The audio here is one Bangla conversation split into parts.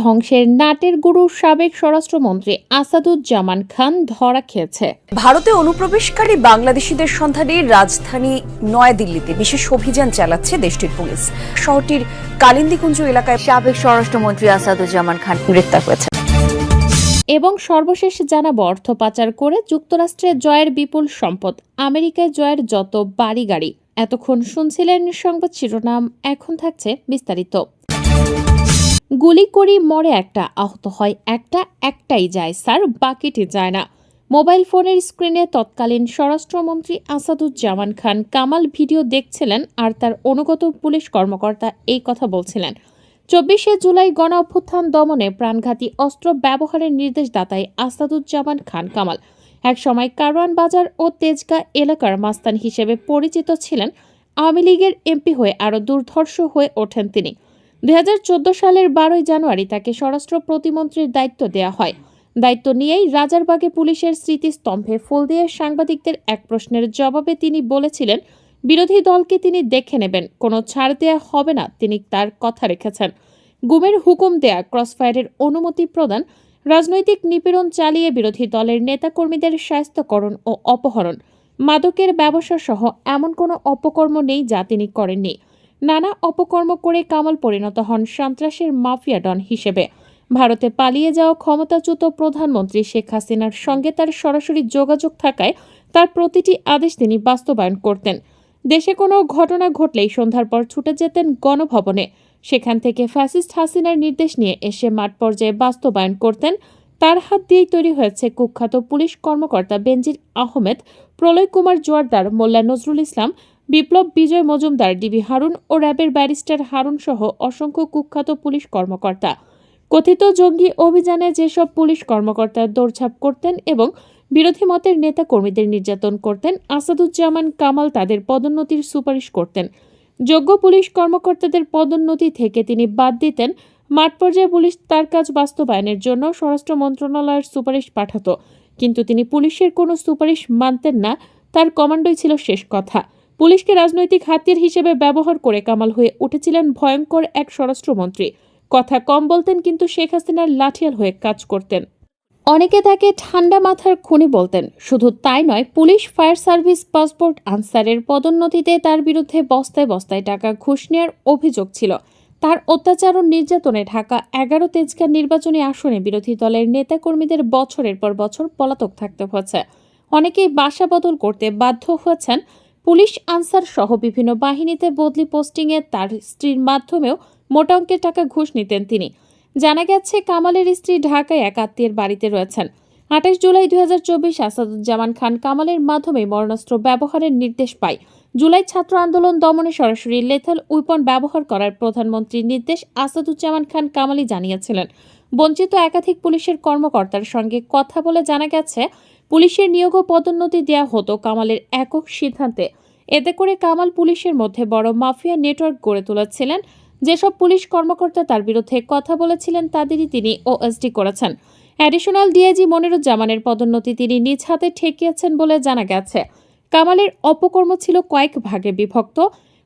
ধ্বংসের নাটের গুরু সাবেক স্বরাষ্ট্রমন্ত্রী আসাদুজ্জামান খান ধরা খেয়েছে। ভারতে অনুপ্রবেশকারী বাংলাদেশিদের সন্ধানে রাজধানী নয়াদিল্লিতে বিশেষ অভিযান চালাচ্ছে দেশটির পুলিশ। শহরটির কালিন্দিকুঞ্জ এলাকায় সাবেক স্বরাষ্ট্রমন্ত্রী আসাদুজ্জামান খান গ্রেফতার হয়েছে এবং সর্বশেষ জানাব অর্থ পাচার করে যুক্তরাষ্ট্রে জয়ের বিপুল সম্পদ আমেরিকায় জয়ের যত বাড়ি গাড়ি। এতক্ষণ শুনছিলেন সংবাদ শিরোনাম এখন থাকছে বিস্তারিত। গুলি করি, মরে একটা, আহত হয় একটা, একটাই যায়, স্যার, বাকিটি যায় না। মোবাইল ফোনের স্ক্রিনে তৎকালীন স্বরাষ্ট্রমন্ত্রী আসাদুজ্জামান খান কামাল ভিডিও দেখছিলেন আর তার অনুগত পুলিশ কর্মকর্তা এই কথা বলছিলেন। চব্বিশে জুলাই গণ অভ্যুত্থান দমনে প্রাণঘাতী অস্ত্র ব্যবহারের নির্দেশদাতায় আসাদুজ্জামান খান কামাল। একসময় কারওয়ান বাজার ও তেজগা এলাকার মাস্তান হিসেবে পরিচিত ছিলেন। আওয়ামী লীগের এমপি হয়ে আরও দুর্ধর্ষ হয়ে ওঠেন তিনি। দুই হাজার চোদ্দ সালের বারোই জানুয়ারি তাকে স্বরাষ্ট্র প্রতিমন্ত্রীর দায়িত্ব দেওয়া হয়। দায়িত্ব নিয়েই রাজারবাগে পুলিশের স্মৃতিস্তম্ভে ফুল দিয়ে সাংবাদিকদের এক প্রশ্নের জবাবে তিনি বলেছিলেন, বিরোধী দলকে তিনি দেখে নেবেন, কোনো ছাড় দেয়া হবে না তিনি তার কথা রেখেছেন। গুমের হুকুম দেয়া ক্রসফায়ারের অনুমতি প্রদান, রাজনৈতিক নিপীড়ন চালিয়ে বিরোধী দলের নেতাকর্মীদের স্বাস্থ্যকরণ ও অপহরণ, মাদকের ব্যবসা সহ এমন কোনো অপকর্ম নেই যা তিনি করেননি। নানা অপকর্ম করে কামাল পরিণত হন সন্ত্রাসের মাফিয়া ডন হিসেবে। ভারতে পালিয়ে যাওয়া ক্ষমতাচ্যুত প্রধানমন্ত্রী শেখ হাসিনার সঙ্গে তার সরাসরি যোগাযোগ থাকায় তার প্রতিটি আদেশ তিনি বাস্তবায়ন করতেন। দেশে কোনো ঘটনা ঘটলেই সন্ধ্যার পর ছুটে যেতেন গণভবনে। সেখান থেকে ফ্যাসিস্ট হাসিনার নির্দেশ নিয়ে এসে মাঠ পর্যায়ে বাস্তবায়ন করতেন। তার হাত দিয়েই তৈরি হয়েছে কুখ্যাত পুলিশ কর্মকর্তা বেনজির আহমেদ, প্রলয় কুমার জোয়ারদার, মোল্লা নজরুল ইসলাম বিপ্লব বিজয় মজুমদার, ডিবি হারুন ও র্যাবের ব্যারিস্টার হারুন সহ অসংখ্য কুখ্যাত পুলিশ কর্মকর্তা। কথিত জঙ্গি অভিযানে যেসব পুলিশ কর্মকর্তা দৌড়ঝাঁপ করতেন এবং বিরোধী মতের নেতা কর্মীদের নির্যাতন করতেন, আসাদুজ্জামান কামাল তাদের পদোন্নতির সুপারিশ করতেন। যোগ্য পুলিশ কর্মকর্তাদের পদোন্নতি থেকে তিনি বাদ দিতেন। মাঠ পর্যায়ে পুলিশ তার কাজ বাস্তবায়নের জন্য স্বরাষ্ট্র মন্ত্রণালয়ের সুপারিশ পাঠাতো। কিন্তু তিনি পুলিশের কোনো সুপারিশ মানতেন না, তার কমান্ডোই ছিল শেষ কথা। পুলিশকে রাজনৈতিক হাতিয়ার হিসেবে ব্যবহার করে কামাল হয়ে উঠেছিলেন ভয়ঙ্কর এক স্বরাষ্ট্রমন্ত্রী। কথা কম বলতেন কিন্তু শেখ হাসিনার লাঠিয়াল হয়ে কাজ করতেন। অনেকে তাকে ঠান্ডা মাথার খুনি বলতেন। শুধু তাই নয়, পুলিশ, ফায়ার সার্ভিস, পাসপোর্ট, আনসারের পদোন্নতিতে তার বিরুদ্ধে বস্তায় বস্তায় টাকা ঘুষ নেওয়ার অভিযোগ ছিল। তার অত্যাচার ও নির্যাতনে ঢাকা এগারো তেজগাঁ নির্বাচনী আসনে বিরোধী দলের নেতাকর্মীদের বছরের পর বছর পলাতক থাকতে হয়েছে। অনেকেই বাসা বদল করতে বাধ্য হয়েছেন। পুলিশ আনসার সহ বিভিন্ন বাহিনীতে বদলি পোস্টিংয়ে তার স্ত্রীর মাধ্যমেও মোটা অঙ্কের টাকা ঘুষ নিতেন তিনি। জানা গেছে, কামালের স্ত্রী ঢাকায় এক আত্মীয়ের বাড়িতে রয়েছেন। আঠাশ জুলাই দুই হাজার চব্বিশ আসাদুজ্জামান খান কামালের মাধ্যমে মরণাস্ত্র ব্যবহারের নির্দেশ পায়। জুলাই ছাত্র আন্দোলন দমনে সরাসরি লেথাল উইপন ব্যবহার করার প্রধানমন্ত্রীর নির্দেশ আসাদুজ্জামান খান কামালি জানিয়েছিলেন। বঞ্চিত একাধিক পুলিশের কর্মকর্তার সঙ্গে কথা বলে জানা গেছে পুলিশের নিয়োগ ও পদোন্নতি দেওয়া হতো কামালের একক সিদ্ধান্তে। এতে করে কামাল পুলিশের মধ্যে বড় মাফিয়া নেটওয়ার্ক গড়ে তুলেছিলেন। যেসব পুলিশ কর্মকর্তা তার বিরুদ্ধে কথা বলেছিলেন, তাদেরই তিনি ওএসডি করেছেন। অ্যাডিশনাল ডিআইজি মনিরুজ্জামানের পদোন্নতি তিনি নিজ হাতে ঠেকিয়েছেন বলে জানা গেছে। কামালের অপকর্ম ছিল কয়েক ভাগে বিভক্ত।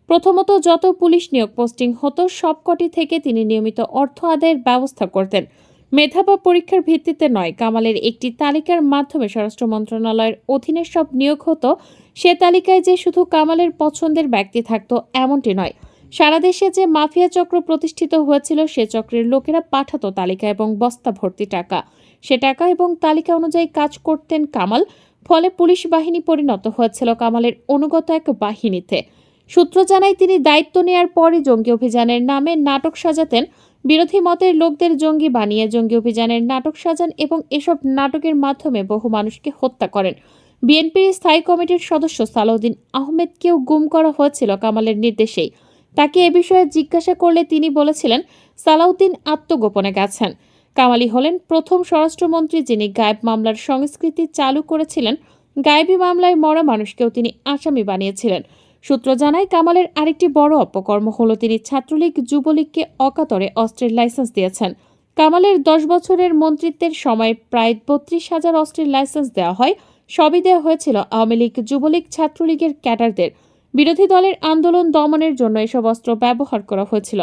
প্রথমত, যত পুলিশ নিয়োগ পোস্টিং হতো, সবকটি থেকে তিনি নিয়মিত অর্থ আদায়ের ব্যবস্থা করতেন। মেধা বা পরীক্ষার ভিত্তিতে নয়, কামালের একটি তালিকার মাধ্যমে স্বরাষ্ট্র মন্ত্রণালয়ের অধীনে সব নিয়োগ হতো। সে তালিকায় যে শুধু কামালের পছন্দের ব্যক্তি থাকতো, এমনটি নয়। সারা দেশে যে মাফিয়া চক্র প্রতিষ্ঠিত হয়েছিল, সে চক্রের লোকেরা পাঠাতো তালিকা এবং বস্তা ভর্তি টাকা। সে টাকা এবং তালিকা অনুযায়ী কাজ করতেন কামাল, ফলে পুলিশ বাহিনী পরিণত হয়েছিল কামালের অনুগত এক বাহিনীতে। সূত্র জানায়, তিনি দায়িত্ব নেয়ার পরই জঙ্গি অভিযানের নামে নাটক সাজাতেন। বিরোধী মতের লোকদের জঙ্গি বানিয়ে জঙ্গি অভিযানের নাটক সাজান এবং এসব নাটকের মাধ্যমে বহু মানুষকে হত্যা করেন। বিএনপির স্থায়ী কমিটির সদস্য সালাউদ্দিন আহমেদকেও গুম করা হয়েছিল কামালের নির্দেশেই। তাকে এ বিষয়ে জিজ্ঞাসা করলে তিনি বলেছিলেন, সালাউদ্দিন আত্মগোপনে গেছেন। কামালি হলেন প্রথম স্বরাষ্ট্রমন্ত্রী যিনি গায়েব মামলার সংস্কৃতি চালু করেছিলেন। গায়েবী মামলায় মরা মানুষকেও তিনি আসামি বানিয়েছিলেন। সূত্র জানায়, কামালের আরেকটি বড় অপকর্ম হলো তিনি ছাত্রলীগ যুবলীগকে অকাতরে অস্ত্রের লাইসেন্স দিয়েছেন। কামালের দশ বছরের মন্ত্রিত্বের সময় প্রায় বত্রিশ হাজার অস্ত্রের লাইসেন্স দেওয়া হয়। সবই দেওয়া হয়েছিল আওয়ামী লীগ যুবলীগ ছাত্রলীগের ক্যাডারদের। বিরোধী দলের আন্দোলন দমনের জন্য এসব অস্ত্র ব্যবহার করা হয়েছিল।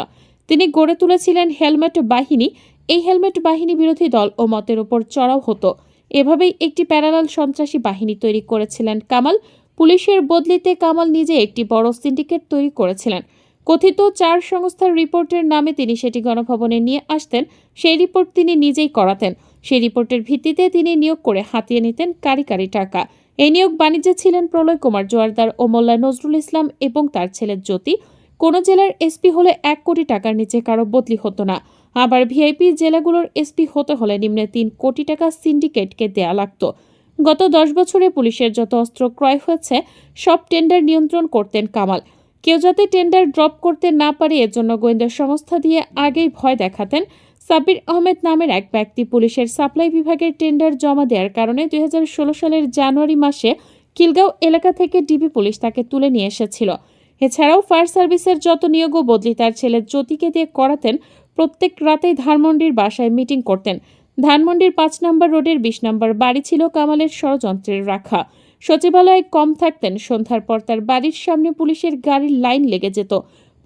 তিনি গড়ে তুলেছিলেন হেলমেট বাহিনী। এই হেলমেট বাহিনী বিরোধী দল ও মতের উপর চড়াও হতো। এভাবেই একটি প্যারালাল সন্ত্রাসী বাহিনী তৈরি করেছিলেন কামাল। পুলিশের বদলিতে কামাল নিজে একটি বড় সিন্ডিকেট তৈরি করেছিলেন। কথিত চার সংস্থার রিপোর্টের নামে তিনি সেটি গণভবনে নিয়ে আসতেন, সেই রিপোর্ট তিনি নিজেই করাতেন। সেই রিপোর্টের ভিত্তিতে তিনি নিয়োগ করে হাতিয়ে নিতেন কারি কারি টাকা। এই নিয়োগ বাণিজ্যে ছিলেন প্রলয় কুমার জোয়ারদার ও মোল্লা নজরুল ইসলাম এবং তার ছেলে জ্যোতি। কোনো জেলার এসপি হলে এক কোটি টাকার নিচে কারও বদলি হতো না। আবার ভিআইপি জেলাগুলোর এসপি হতে হলে নিম্নে তিন কোটি টাকা সিন্ডিকেটকে দেয়া লাগতো। গত দশ বছরে পুলিশের যত অস্ত্র ক্রয় হয়েছে, সব টেন্ডার নিয়ন্ত্রণ করতেন কামাল। কেউ যাতে টেন্ডার ড্রপ করতে না পারে এর জন্য গোয়েন্দা সংস্থা দিয়ে আগেই ভয় দেখাতেন সাব্বির আহমেদ নামের এক ব্যক্তি। পুলিশের সাপ্লাই বিভাগের টেন্ডার জমা দেওয়ার কারণে দুই হাজার ষোলো সালের জানুয়ারি মাসে কিলগাঁও এলাকা থেকে ডিবি পুলিশ তাকে তুলে নিয়ে এসেছিল। এছাড়াও ফায়ার সার্ভিসের যত নিয়োগও বদলি তার ছেলে জ্যোতিকে দিয়ে করাতেন, প্রত্যেক রাতেই ধানমন্ডির বাসায় মিটিং করতেন। ধানমন্ডির পাঁচ নম্বর রোডের বিশ নম্বর বাড়ি ছিল কামালের ষড়যন্ত্রের রাখা। সচিবালয়ে কম থাকতেন, সন্ধ্যার পর তার বাড়ির সামনে পুলিশের গাড়ির লাইন লেগে যেত।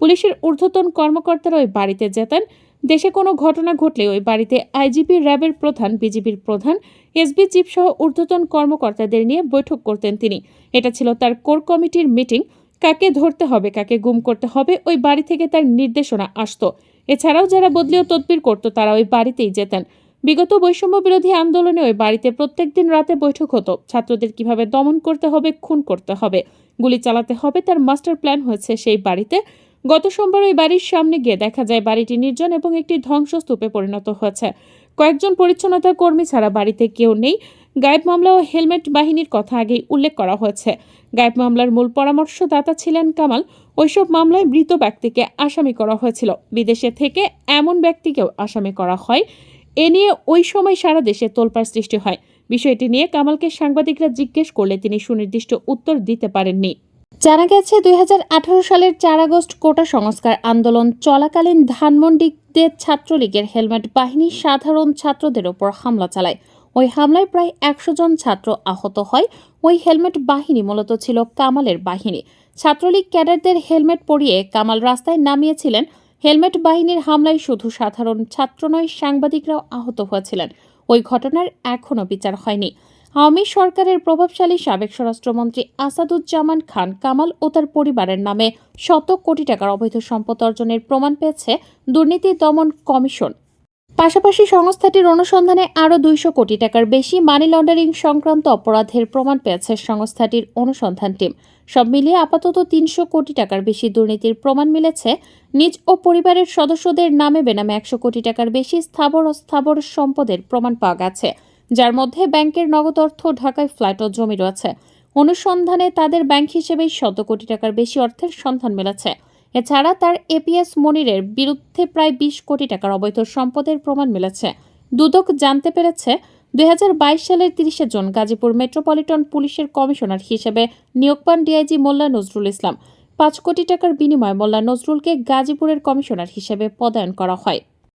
পুলিশের ঊর্ধ্বতন কর্মকর্তারা ওই বাড়িতে যেতেন। দেশে কোনো ঘটনা ঘটলে ওই বাড়িতে আইজিপি র্যাবের প্রধান, বিজিবির প্রধান, এসবি চিফ সহ ঊর্ধ্বতন কর্মকর্তাদের নিয়ে বৈঠক করতেন তিনি। এটা ছিল তার কোর কমিটির মিটিং। কাকে ধরতে হবে, কাকে গুম করতে হবে, ওই বাড়ি থেকে তার নির্দেশনা আসতো। এছাড়াও যারা বদলীয় তদবির করতো, তারা ওই বাড়িতেই যেতেন। বিগত বৈষম্য বিরোধী আন্দোলনে ওই বাড়িতে প্রত্যেকদিন রাতে বৈঠক হতো। ছাত্রদের কীভাবে দমন করতে হবে, খুন করতে হবে, গুলি চালাতে হবে, তার মাস্টার প্ল্যান হয়েছে সেই বাড়িতে। গত সোমবার ওই বাড়ির সামনে গিয়ে দেখা যায়, বাড়িটি নির্জন এবং একটি ধ্বংসস্তূপে পরিণত হয়েছে। কয়েকজন পরিচ্ছন্নতা কর্মী ছাড়া বাড়িতে কেউ নেই। গায়েব মামলা ও হেলমেট বাহিনীর কথা আগেই উল্লেখ করা হয়েছে। গায়েব মামলার মূল পরামর্শদাতা ছিলেন কামাল। ওইসব মামলায় মৃত ব্যক্তিকে আসামি করা হয়েছিল। বিদেশে থেকে এমন ব্যক্তিকেও আসামি করা হয়। এ নিয়ে ওই সময় সারা দেশে তোলপাড় সৃষ্টি হয়। বিষয়টি নিয়ে কামালকে সাংবাদিকরা জিজ্ঞেস করলে তিনি সুনির্দিষ্ট উত্তর দিতে পারেননি। জানা গেছে দু হাজার আঠারো সালের চার আগস্ট কোটা সংস্কার আন্দোলন চলাকালীন ধানমন্ডিতে ছাত্রলীগের হেলমেট বাহিনী সাধারণ ছাত্রদের ওপর হামলা চালায়। ওই হামলায় প্রায় একশো জন ছাত্র আহত হয়। ওই হেলমেট বাহিনী মূলত ছিল কামালের বাহিনী। ছাত্রলীগ ক্যাডারদের হেলমেট পরিয়ে কামাল রাস্তায় নামিয়েছিলেন। হেলমেট বাহিনীর হামলায় শুধু সাধারণ ছাত্র নয়, সাংবাদিকরাও আহত হয়েছিলেন। ওই ঘটনার এখনও বিচার হয়নি। আওয়ামী সরকারের প্রভাবশালী সাবেক স্বরাষ্ট্রমন্ত্রী আসাদুজ্জামান খান কামাল ও তার পরিবারের নামে শত কোটি টাকার অবৈধ সম্পদ অর্জনের প্রমাণ পেয়েছে দুর্নীতি দমন কমিশন। পাশাপাশি সংস্থাটির অনুসন্ধানে আরও দুইশো কোটি টাকার বেশি মানি লন্ডারিং সংক্রান্ত অপরাধের প্রমাণ পেয়েছে সংস্থাটির অনুসন্ধান টিম। সব মিলিয়ে আপাতত তিনশো কোটি টাকার বেশি দুর্নীতির প্রমাণ মিলেছে। নিজ ও পরিবারের সদস্যদের নামে বেনামে একশো কোটি টাকার বেশি স্থাবর অস্থাবর সম্পদের প্রমাণ পাওয়া গেছে। যার মধ্যে ব্যাংকের নগদ অর্থ, ঢাকায় ফ্ল্যাট ও জমি রয়েছে। অনুসন্ধানে তাদের ব্যাংক হিসেবেই শত কোটি টাকার বেশি অর্থের সন্ধান মিলেছে। এছাড়া তার এপিএস মনিরের বিরুদ্ধে প্রায় বিশ কোটি টাকার অবৈধ সম্পদের প্রমাণ মিলেছে। দুদক জানতে পেরেছে, দুই হাজার বাইশ সালের তিরিশে জুন গাজীপুর মেট্রোপলিটন পুলিশের কমিশনার হিসেবে নিয়োগ পান ডিআইজি মোল্লা নজরুল ইসলাম। পাঁচ কোটি টাকার বিনিময়ে মোল্লা নজরুলকে গাজীপুরের কমিশনার হিসেবে পদায়ন করা হয়।